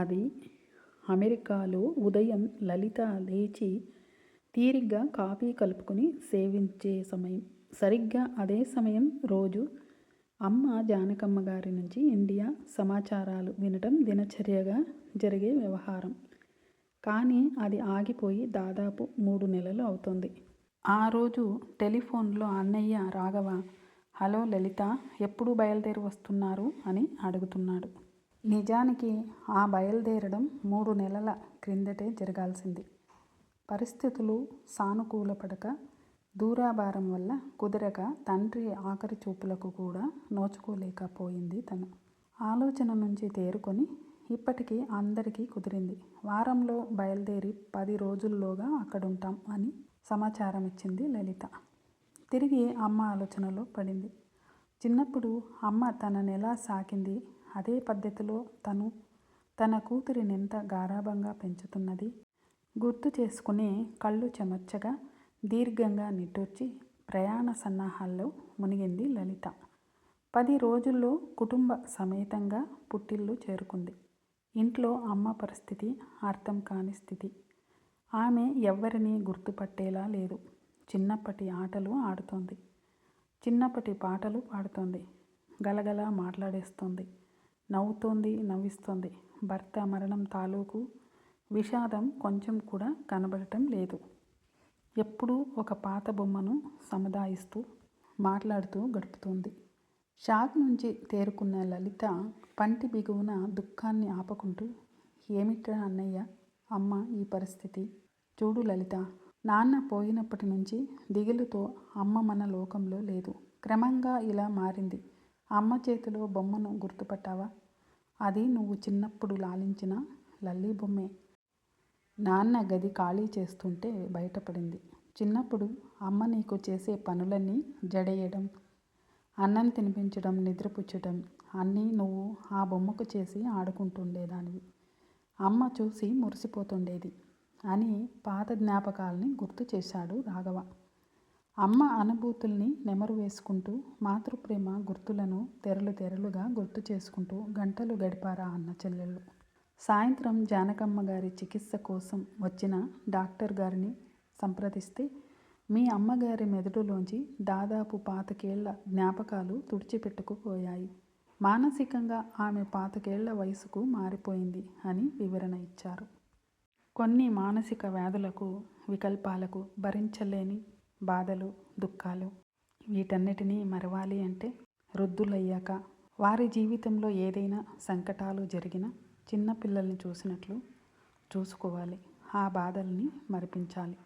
అది అమెరికాలో ఉదయం లలిత లేచి తీరిగ్గా కాఫీ కలుపుకుని సేవించే సమయం. సరిగ్గా అదే సమయం రోజు అమ్మ జానకమ్మ గారి నుంచి ఇండియా సమాచారాలు వినటం దినచర్యగా జరిగే వ్యవహారం. కానీ అది ఆగిపోయి దాదాపు మూడు నెలలు అవుతుంది ఆ రోజు టెలిఫోన్లో అన్నయ్య రాఘవ హలో లలిత ఎప్పుడు బయలుదేరి వస్తున్నారు? అని అడుగుతున్నాడు. నిజానికి ఆ బయలుదేరడం మూడు నెలల క్రిందటే జరగాల్సింది. పరిస్థితులు సానుకూలపడక, దూరాభారం వల్ల కుదరక తండ్రి ఆఖరి చూపులకు కూడా నోచుకోలేకపోయింది తను. ఆలోచన నుంచి తేరుకొని ఇప్పటికీ అందరికీ కుదిరింది. వారంలో బయలుదేరి పది రోజుల్లోగా అక్కడుంటాం అని సమాచారం ఇచ్చింది లలిత. తిరిగి అమ్మ ఆలోచనలో పడింది. చిన్నప్పుడు అమ్మ తననెలా సాకింది, అదే పద్ధతిలో తను తన కూతురినెంత గారాభంగా పెంచుతున్నది గుర్తు చేసుకుని కళ్ళు చెమర్చగా దీర్ఘంగా నిట్టూర్చి ప్రయాణ సన్నాహాల్లో మునిగింది లలిత. పది రోజుల్లో కుటుంబ సమేతంగా పుట్టిల్లు చేరుకుంది. ఇంట్లో అమ్మ పరిస్థితి అర్థం కాని స్థితి. ఆమె ఎవ్వరినీ గుర్తుపట్టేలా లేదు. చిన్నప్పటి ఆటలు ఆడుతోంది. చిన్నప్పటి పాటలు పాడుతోంది. గలగలా మాట్లాడేస్తోంది. నవ్వుతోంది నవ్విస్తోంది. భర్త మరణం తాలూకు విషాదం కొంచెం కూడా కనబడటం లేదు. ఎప్పుడూ ఒక పాత బొమ్మను సముదాయిస్తూ, మాట్లాడుతూ గడుపుతోంది. షాక్ నుంచి తేరుకున్న లలిత పంటి బిగువున దుఃఖాన్ని ఆపుకుంటూ ఏమిట్రా అన్నయ్య అమ్మ ఈ పరిస్థితి? చూడు లలిత నాన్న పోయినప్పటి నుంచి దిగులుతో అమ్మ మన లోకంలో లేదు. క్రమంగా ఇలా మారింది. అమ్మ చేతిలో బొమ్మను గుర్తుపట్టావా? అది నువ్వు చిన్నప్పుడు లాలించిన లల్లీ బొమ్మే. నాన్న గది ఖాళీ చేస్తుంటే బయటపడింది. చిన్నప్పుడు అమ్మ నీకు చేసే పనులన్నీ జడేయడం అన్నం తినిపించడం, నిద్రపుచ్చడం అన్నీ నువ్వు ఆ బొమ్మకు చేసి ఆడుకుంటుండేదానివి. అమ్మ చూసి మురిసిపోతుండేది అని పాత జ్ఞాపకాల్ని గుర్తు చేశాడు రాఘవ. అమ్మ అనుభూతుల్ని నెమరు వేసుకుంటూ, మాతృప్రేమ గుర్తులను తెరలు తెరలుగా గుర్తు చేసుకుంటూ గంటలు గడిపారా అన్న చెల్లెళ్ళు. సాయంత్రం జానకమ్మగారి చికిత్స కోసం వచ్చిన డాక్టర్ గారిని సంప్రదిస్తే మీ అమ్మగారి మెదడులోంచి దాదాపు పాతకేళ్ళ జ్ఞాపకాలు తుడిచిపెట్టుకుపోయాయి. మానసికంగా ఆమె పాతకేళ్ళ వయసుకు మారిపోయింది అని వివరణ ఇచ్చారు. కొన్ని మానసిక వ్యాధులకు, వికల్పాలకు భరించలేని బాధలు, దుఃఖాలు. వీటన్నిటినీ మరవాలి అంటే వృద్ధులయ్యాక, వారి జీవితంలో ఏదైనా సంకటాలు జరిగినా చిన్నపిల్లల్ని చూసినట్లు చూసుకోవాలి. ఆ బాధల్ని మరిపించాలి.